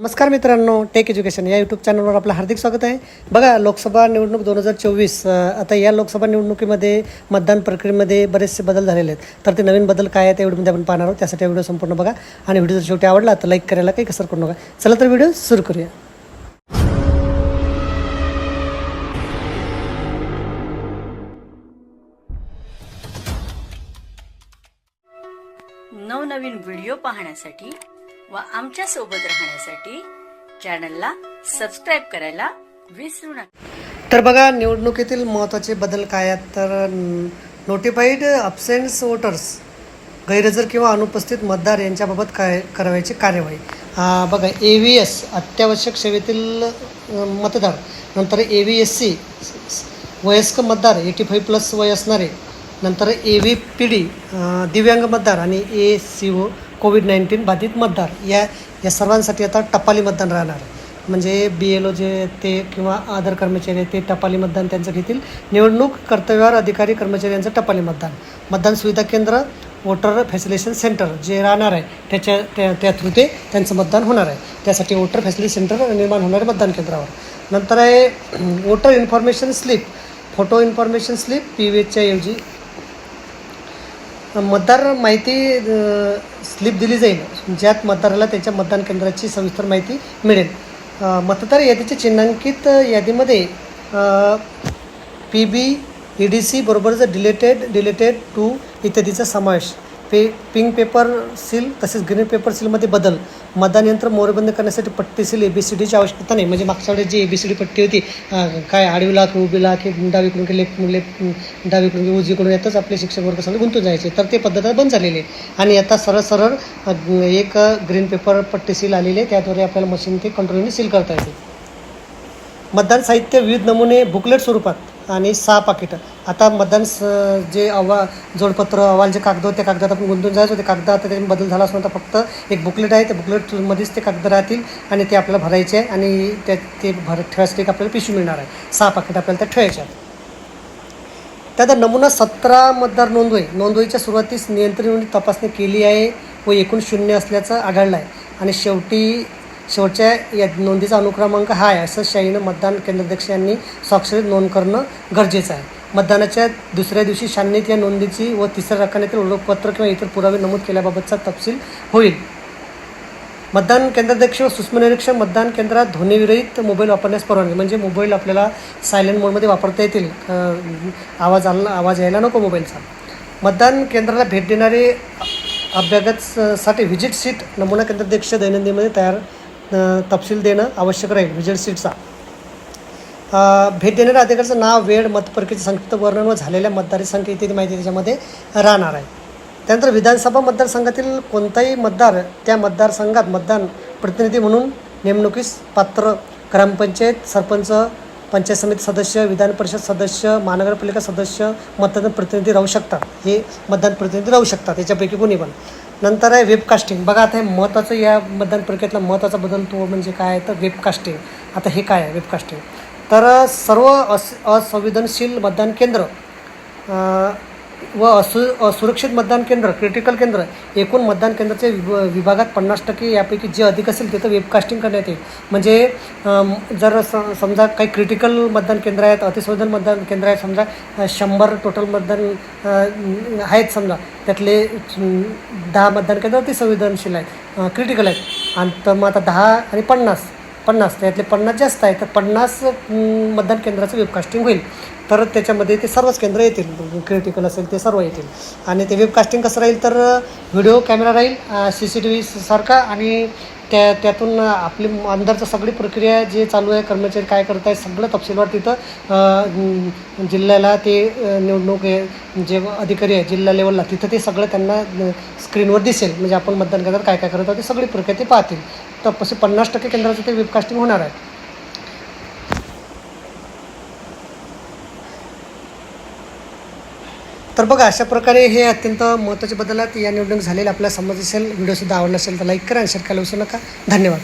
नमस्कार मित्रांनो take education या यूट्यूब चॅनलवर आपलं हार्दिक स्वागत आहे. बघा लोकसभा निवडणूक दोन हजार चोवीस आता या लोकसभा निवडणुकीमध्ये मतदान प्रक्रियेमध्ये बरेचसे बदल झालेले आहेत. तर ते नवीन बदल काय आहेत एवढं आपण पाहणार आहोत. त्यासाठी व्हिडिओ संपूर्ण बघा आणि व्हिडिओ जर शेवटी आवडला तर लाईक करायला काही कसर करू नका. चला तर व्हिडिओ सुरू करूया. नवनवीन व्हिडिओ पाहण्यासाठी व आमच्यासोबत राहण्यासाठी चॅनलला सबस्क्राईब करायला विसरू नका. तर बघा निवडणुकीतील महत्त्वाचे बदल काय आहेत? तर नोटिफाईड अब्सेंट्स वोटर्स गैरहजर किंवा अनुपस्थित मतदार यांच्याबाबत काय करावयाची कार्यवाही? बघा ए व्ही एस अत्यावश्यक सेवेतील मतदार नंतर ए व्ही एस सी वयस्क मतदार एटी फाईव्ह प्लस वय असणारे नंतर ए व्ही पी डी दिव्यांग मतदार आणि A C O Covid nineteen बाधित मतदार या या सर्वांसाठी आता टपाली मतदान राहणार. आहे. म्हणजे बी एल ओ जे ते किंवा आदर कर्मचारी आहेत ते टपाली मतदान त्यांचं घेतील. निवडणूक कर्तव्यावर अधिकारी कर्मचारी यांचं टपाली मतदान. मतदान सुविधा केंद्र वोटर फॅसिलिटेशन सेंटर जे राहणार आहे त्याच्या त्या त्या थ्रू ते त्यांचं मतदान होणार आहे. त्यासाठी वोटर फॅसिलिटी सेंटर निर्माण होणार आहे मतदान केंद्रावर. नंतर आहे voter information slip photo information slip P व्हीच्या ऐवजी मतदार माहिती स्लिप दिली जाईल. ज्यात मतदाराला त्याच्या मतदान केंद्राची सविस्तर माहिती मिळेल. मतदार यादीच्या चिन्हांकित यादीमध्ये P B E D C बरोबरच डिलेटेड डिलेटेड टू इत्यादीचा समावेश. पे पिंक पेपर सील तसेच ग्रीन पेपर सीलमध्ये बदल. मतदान यंत्र मोरबंद करण्यासाठी पट्टी सील ए बी सी डीची आवश्यकता नाही. म्हणजे मागच्या वेळेस जी ए बी सी डी पट्टी होती काय आडवीला की उभीला की डावीकडून की लेफ्ट लेफ्ट डावीकडून की उजवीकडून यातच आपले शिक्षक वर्ग सगळे गुंतून जायचे. तर ते पद्धत बंद झालेली आहे. आणि आता सरळ सरळ एक ग्रीन पेपर पट्टी सील आलेली आहे. त्याद्वारे आपल्याला मशीन ते कंट्रोलने सील करता येते. मतदान साहित्य विविध नमुने बुकलेट स्वरूपात आणि सहा पाकिटं. आता मतदान स जे अहवा जोडपत्र अहवाल जे कागद होते कागदात आपण गुंतून जायचं. ते कागद आता त्याच्यात बदल झाला असून आता फक्त एक बुकलेट आहे. त्या बुकलेटमध्येच ते कागद राहतील आणि ते आपल्याला भरायचे आहे आणि त्या ते भर ठेवायसाठी एक आपल्याला पिशवी मिळणार आहे. सहा पाकिट आपल्याला त्या ठेवायच्या आहेत. त्यात नमुना सतरा मतदार नोंदवही नोंदवहीच्या सुरुवातीस नियंत्रण तपासणी केली आहे व एकूण शून्य असल्याचं आढळलं आहे आणि शेवटी शेवटच्या या नोंदीचा अनुक्रमांक हा आहे. असं शाहीनं मतदान केंद्राध्यक्ष यांनी स्वाक्षरीत नोंद करणं गरजेचं आहे. मतदानाच्या दुसऱ्या दिवशी शान्नेत या नोंदीची व तिसऱ्या रकान्यातील ओळखपत्र किंवा इतर पुरावे नमूद केल्याबाबतचा तपशील होईल. मतदान केंद्राध्यक्ष व सूक्ष्मनिरीक्षक मतदान केंद्रात ध्वनीविरहित मोबाईल वापरण्यास परवानगी म्हणजे मोबाईल आपल्याला सायलेंट मोडमध्ये वापरता येतील. आवाज आला आवाज यायला नको मोबाईलचा. मतदान केंद्राला भेट देणारे अभ्यागत व्हिजिट सीट नमुना केंद्राध्यक्ष दैनंदिनमध्ये तयार तपशील देणं आवश्यक राहील व्हिजिट सीटचा. भेट देणाऱ्या अधिकाऱ्याचं नाव वेळ मतप्रक्रियेचे संक्षिप्त वर्णन व झालेल्या मतदारी संख्या इत्यादी माहिती त्याच्यामध्ये राहणार आहे. त्यानंतर विधानसभा मतदारसंघातील कोणताही मतदार त्या मतदारसंघात मतदान प्रतिनिधी म्हणून नेमणुकीस पात्र ग्रामपंचायत सरपंच पंचायत समिती सदस्य विधान परिषद सदस्य महानगरपालिका सदस्य मतदान प्रतिनिधी राहू शकतात. हे मतदान प्रतिनिधी राहू शकतात याच्यापैकी कोणी पण. नंतर आहे वेबकास्टिंग बघा आता हे महत्त्वाचं या मतदान प्रक्रियेतला महत्त्वाचा बदल तो म्हणजे काय? आहे तर वेबकास्टिंग आता हे काय आहे वेबकास्टिंग तर सर्व अस असंवेदनशील मतदान केंद्र व असु असुरक्षित मतदान केंद्र क्रिटिकल केंद्र एकूण मतदान केंद्राचे विभ विभागात पन्नास टक्के यापैकी जे अधिक असेल तिथं वेबकास्टिंग करण्यात येईल. म्हणजे जर स समजा काही क्रिटिकल मतदान केंद्र आहेत अतिसंवेदन मतदान केंद्र आहेत समजा शंभर टोटल मतदान आहेत समजा त्यातले दहा मतदान केंद्र अतिसंवेदनशील आहेत क्रिटिकल आहेत. आणि तर मग आता दहा आणि पन्नास. पन्नास त्यातले पन्नास जास्त आहे तर पन्नास मतदान केंद्राचं वेबकास्टिंग होईल. तर त्याच्यामध्ये ते सर्वच केंद्र येतील क्रिटिकल असेल ते सर्व येतील. आणि ते वेबकास्टिंग कसं राहील तर व्हिडिओ कॅमेरा राहील सी सी टी व्ही सारखा आणि त्या त्यातून आपली अंदरचं सगळी प्रक्रिया जे चालू आहे कर्मचारी काय करत आहे सगळं तपशीलवार तिथं जिल्ह्याला ते निवडणूक आहे जे अधिकारी आहे जिल्हा लेवलला तिथं ते सगळं त्यांना स्क्रीनवर दिसेल. म्हणजे आपण मतदान केंद्रात काय काय करत आहोत ते सगळी प्रक्रिया ते पाहतील. तर पन्नास टक्के केंद्राचं ते वेबकास्टिंग होणार आहे. तर बघा अशा प्रकारे हे अत्यंत महत्त्वाचे बदल आहेत. या निवडणूक झालेले आपल्याला समज असेल व्हिडिओसुद्धा आवडला असेल तर लाईक करा आणि शेअर करायला विसरू नका. धन्यवाद.